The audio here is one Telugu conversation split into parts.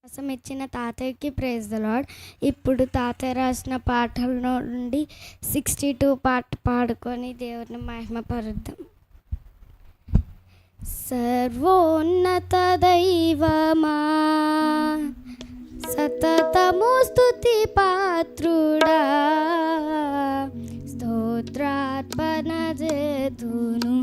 అవకాశం ఇచ్చిన తాతయ్యకి ప్రేజ్ ద లాడ్ ఇప్పుడు తాతయ్య రాసిన పాటల నుండి సిక్స్టీ టూ పాట పాడుకొని దేవుని మహిమపరుద్దాం సర్వోన్నత దైవమా సతతము స్తుతి పాత్రుడా స్తోత్రార్పణ చేతును.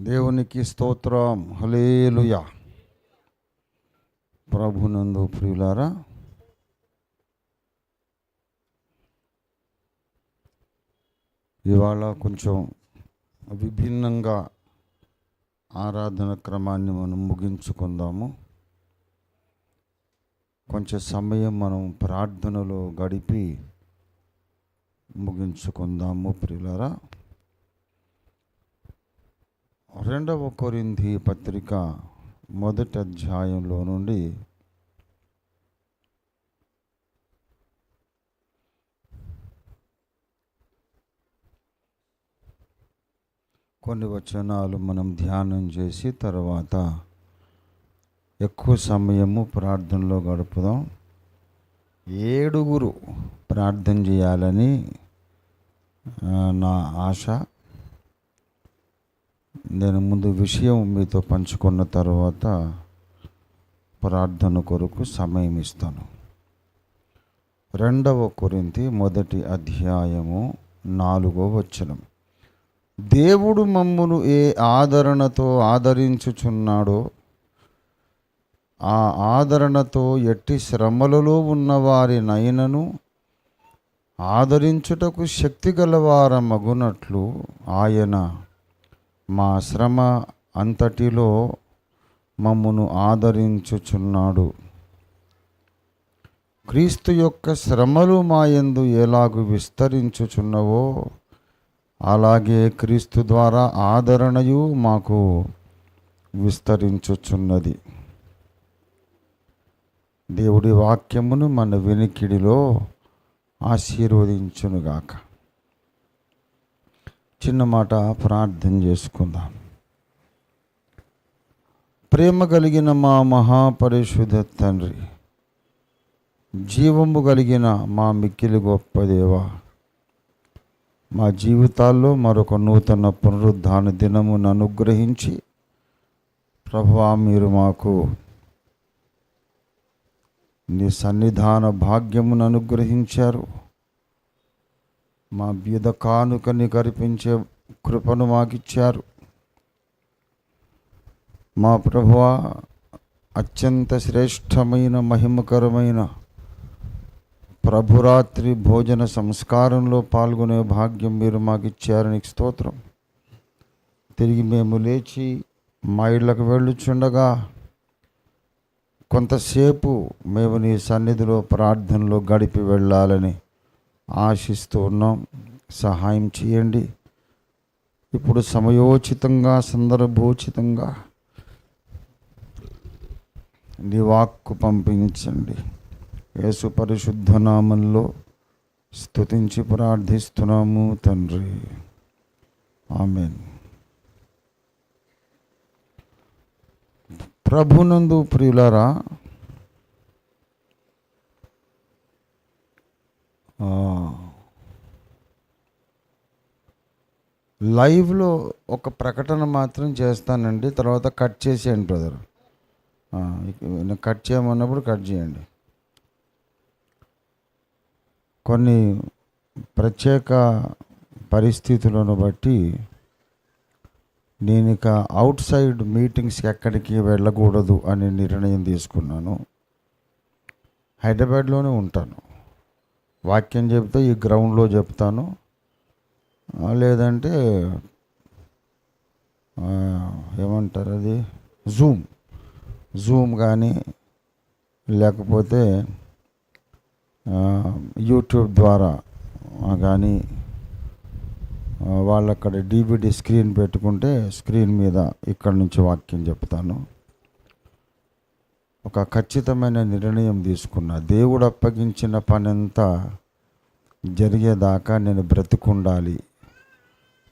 దేవునికి స్తోత్రం. హలేలుయా ప్రభునందు ప్రియులారా ఇవాళ కొంచెం విభిన్నంగా ఆరాధన క్రమాన్ని మనం ముగించుకుందాము. కొంచెం సమయం మనం ప్రార్థనలో గడిపి ముగించుకుందాము ప్రియులారా. రెండవ కొరింది పత్రిక మొదటి అధ్యాయంలో నుండి కొన్ని వచనాలు మనం ధ్యానం చేసి తర్వాత ఎక్కువ సమయము ప్రార్థనలో గడుపుదాం. ఏడుగురు ప్రార్థన చేయాలని నా ఆశ. నేను ముందు విషయం మీతో పంచుకున్న తర్వాత ప్రార్థన కొరకు సమయం ఇస్తాను. రెండవ కొరింతి మొదటి అధ్యాయము నాలుగో వచనం. దేవుడు మమ్మును ఏ ఆదరణతో ఆదరించుచున్నాడో ఆ ఆదరణతో ఎట్టి శ్రమలలో ఉన్నవారి నయనను ఆదరించుటకు శక్తి గలవార మగునట్లు ఆయన మా శ్రమ అంతటిలో మమ్మును ఆదరించుచున్నాడు. క్రీస్తు యొక్క శ్రమలు మాయందు ఎలాగు విస్తరించుచున్నవో అలాగే క్రీస్తు ద్వారా ఆదరణయు మాకు విస్తరించుచున్నది. దేవుడి వాక్యమును మన వెనికిడిలో ఆశీర్వదించునుగాక. చిన్న మాట ప్రార్థన చేసుకుందాం. ప్రేమ కలిగిన మా మహాపరిశుద్ధ తండ్రి జీవము కలిగిన మా మిక్కిలి గొప్ప దేవ మా జీవితాల్లో మరొక నూతన పునరుద్ధాన దినమును అనుగ్రహించి ప్రభా మీరు మాకు నీ సన్నిధాన భాగ్యమును అనుగ్రహించారు. మా బీద కానుకని కరిపించే కృపను మాకిచ్చారు. మా ప్రభువ అత్యంత శ్రేష్టమైన మహిమకరమైన ప్రభురాత్రి భోజన సంస్కారంలో పాల్గొనే భాగ్యం మీరు మాకు ఇచ్చారని స్తోత్రం. తిరిగి మేము లేచి మా ఇళ్ళకు వెళ్ళుచుండగా కొంతసేపు మేము నీ సన్నిధిలో ప్రార్థనలో గడిపి వెళ్ళాలని ఆశిస్తూ ఉన్నాం. సహాయం చేయండి. ఇప్పుడు సమయోచితంగా సందర్భోచితంగా నీ వాక్కు పంపించండి. యేసు పరిశుద్ధ నామంలో స్తుతించి ప్రార్థిస్తున్నాము తండ్రి. ఆమెన్. ప్రభునందు ప్రియులరా లైవ్లో ఒక ప్రకటన మాత్రం చేస్తానండి తర్వాత కట్ చేసేయండి బ్రదర్. కట్ చేయమన్నప్పుడు కట్ చేయండి. కొన్ని ప్రత్యేక పరిస్థితులను బట్టి నేను ఇక అవుట్ సైడ్ మీటింగ్స్కి ఎక్కడికి వెళ్ళకూడదు అనే నిర్ణయం తీసుకున్నాను. హైదరాబాద్లోనే ఉంటాను. వాక్యం చెప్తే ఈ గ్రౌండ్లో చెప్తాను. లేదంటే ఏమంటారు అది? జూమ్. జూమ్ కానీ లేకపోతే యూట్యూబ్ ద్వారా కానీ వాళ్ళక్కడ వాళ్ళు అక్కడ స్క్రీన్ పెట్టుకుంటే స్క్రీన్ మీద ఇక్కడ నుంచి వాక్యం చెప్తాను. ఒక ఖచ్చితమైన నిర్ణయం తీసుకున్నా. దేవుడు అప్పగించిన పనంతా జరిగేదాకా నేను బ్రతికుండాలి.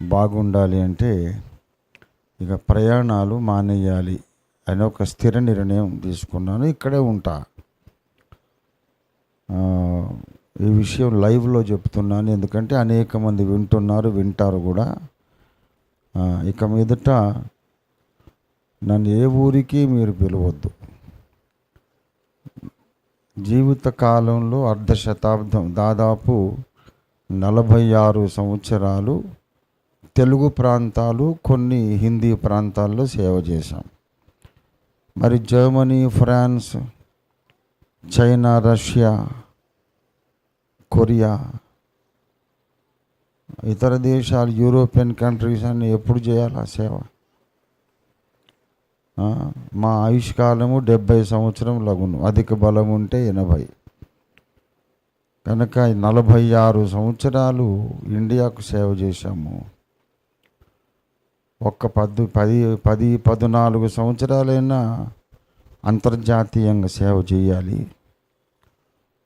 బాగుండాలి అంటే ఇక ప్రయాణాలు మానేయాలి అని ఒక స్థిర నిర్ణయం తీసుకున్నాను. ఇక్కడే ఉంటా. ఈ విషయం లైవ్లో చెప్తున్నాను. ఎందుకంటే అనేక మంది వింటున్నారు వింటారు కూడా. ఇక మీదట నన్ను ఏ ఊరికి మీరు పిలవద్దు. జీవిత కాలంలో అర్ధ శతాబ్దం దాదాపు నలభై ఆరు సంవత్సరాలు తెలుగు ప్రాంతాలు కొన్ని హిందీ ప్రాంతాల్లో సేవ చేశాం. మరి Germany France China Russia Korea ఇతర దేశాలు యూరోపియన్ కంట్రీస్ అన్ని ఎప్పుడు చేయాలి ఆ సేవ? మా ఆయుష్కాలము డెబ్భై సంవత్సరం లగును. అధిక బలం ఉంటే ఎనభై. కనుక నలభై ఆరు సంవత్సరాలు ఇండియాకు సేవ చేశాము. ఒక్క పది పది పది పద్నాలుగు సంవత్సరాలైనా అంతర్జాతీయంగా సేవ చేయాలి.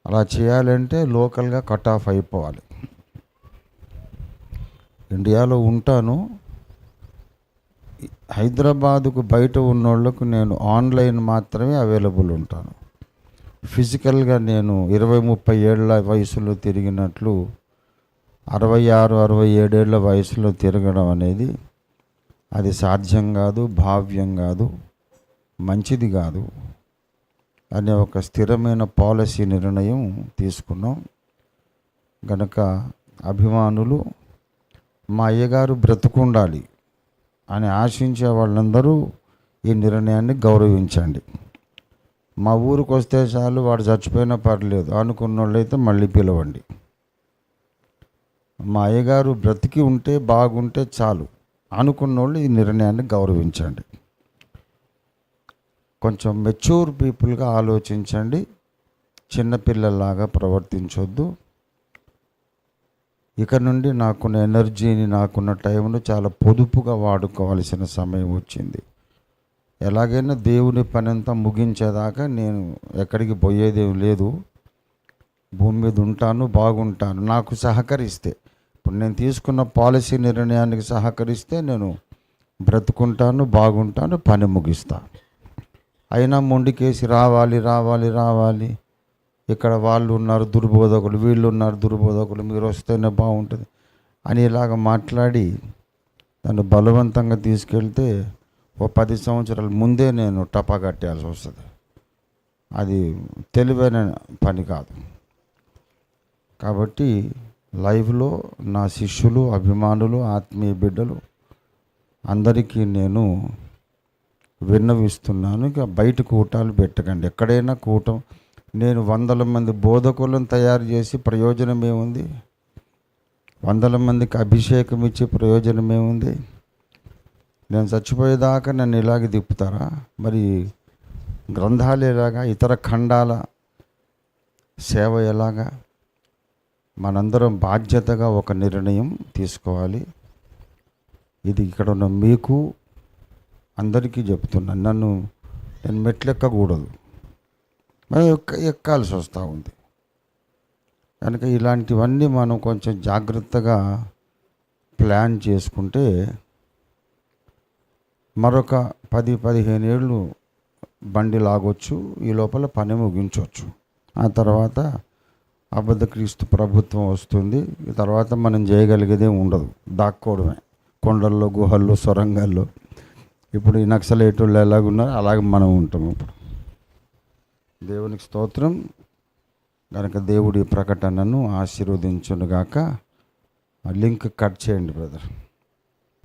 అలా చేయాలంటే లోకల్గా కట్ ఆఫ్ అయిపోవాలి. ఇండియాలో ఉంటాను. హైదరాబాదుకు బయట ఉన్నోళ్ళకు నేను ఆన్లైన్ మాత్రమే అవైలబుల్ ఉంటాను. ఫిజికల్గా నేను ఇరవై ముప్పై ఏళ్ళ వయసులో తిరిగినట్లు అరవై ఆరు అరవై ఏడేళ్ళ వయసులో తిరగడం అనేది అది సాధ్యం కాదు భావ్యం కాదు మంచిది కాదు అనే ఒక స్థిరమైన పాలసీ నిర్ణయం తీసుకున్నాం. గనక అభిమానులు మా అయ్యగారు బ్రతుకుండాలి. అని ఆశించే వాళ్ళందరూ ఈ నిర్ణయాన్ని గౌరవించండి. మా ఊరికి వస్తే చాలు వాడు చచ్చిపోయినా పర్లేదు అనుకున్న వాళ్ళైతే మళ్ళీ పిలవండి. మా అయ్యగారు బ్రతికి ఉంటే బాగుంటే చాలు అనుకున్న వాళ్ళు ఈ నిర్ణయాన్ని గౌరవించండి. కొంచెం మెచ్యూర్ పీపుల్గా ఆలోచించండి చిన్నపిల్లల్లాగా ప్రవర్తించొద్దు. ఇక నుండి నాకున్న ఎనర్జీని నాకున్న టైంను చాలా పొదుపుగా వాడుకోవాల్సిన సమయం వచ్చింది. ఎలాగైనా దేవుని పనంతా ముగించేదాకా నేను ఎక్కడికి పోయేదేం లేదు. భూమి మీద ఉంటాను బాగుంటాను. నాకు సహకరిస్తే ఇప్పుడు నేను తీసుకున్న పాలసీ నిర్ణయానికి సహకరిస్తే నేను బ్రతుకుంటాను బాగుంటాను పని ముగిస్తాను అయినా మొండికేసి రావాలి రావాలి రావాలి. ఇక్కడ వాళ్ళు ఉన్నారు దుర్బోధకులు వీళ్ళు ఉన్నారు దుర్బోధకులు మీరు వస్తేనే బాగుంటుంది అని ఇలాగ మాట్లాడి దాన్ని బలవంతంగా తీసుకెళ్తే ఓ పది సంవత్సరాల ముందే నేను టపా కట్టేయాల్సి వస్తుంది. అది తెలివైన పని కాదు. కాబట్టి లైవ్లో నా శిష్యులు అభిమానులు ఆత్మీయ బిడ్డలు అందరికీ నేను విన్నవిస్తున్నాను. ఇక బయట కూటాలు పెట్టకండి. ఎక్కడైనా కూటం నేను వందల మంది బోధకులను తయారు చేసి ప్రయోజనం ఏముంది వందల మందికి అభిషేకం ఇచ్చే ప్రయోజనం ఏముంది నేను చచ్చిపోయేదాకా నన్ను ఇలాగే తిప్పుతారా? మరి గ్రంథాలు ఎలాగా? ఇతర ఖండాల సేవ ఎలాగా? మనందరం బాధ్యతగా ఒక నిర్ణయం తీసుకోవాలి. ఇది ఇక్కడ ఉన్న మీకు అందరికీ చెప్తున్నాను నన్ను నేను మెట్లెక్కకూడదు. మనం ఎక్క ఎక్కాల్సి వస్తూ ఉంది. కనుక ఇలాంటివన్నీ మనం కొంచెం జాగ్రత్తగా ప్లాన్ చేసుకుంటే మరొక పది పదిహేను ఏళ్ళు బండి లాగొచ్చు ఈ లోపల పని ముగించవచ్చు ఆ తర్వాత అబద్ధ క్రీస్తు ప్రభుత్వం వస్తుంది. ఈ తర్వాత మనం చేయగలిగేదే ఉండదు. దాక్కోవడమే. కొండల్లో గుహల్లో సొరంగాల్లో. ఇప్పుడు ఈ నక్సలేటోళ్ళు ఎలాగున్నారో అలాగే మనం ఉంటాం ఇప్పుడు. దేవునికి స్తోత్రం. కనుక దేవుడి ప్రకటనను ఆశీర్వదించునుగాక. ఆ లింక్ కట్ చేయండి బ్రదర్.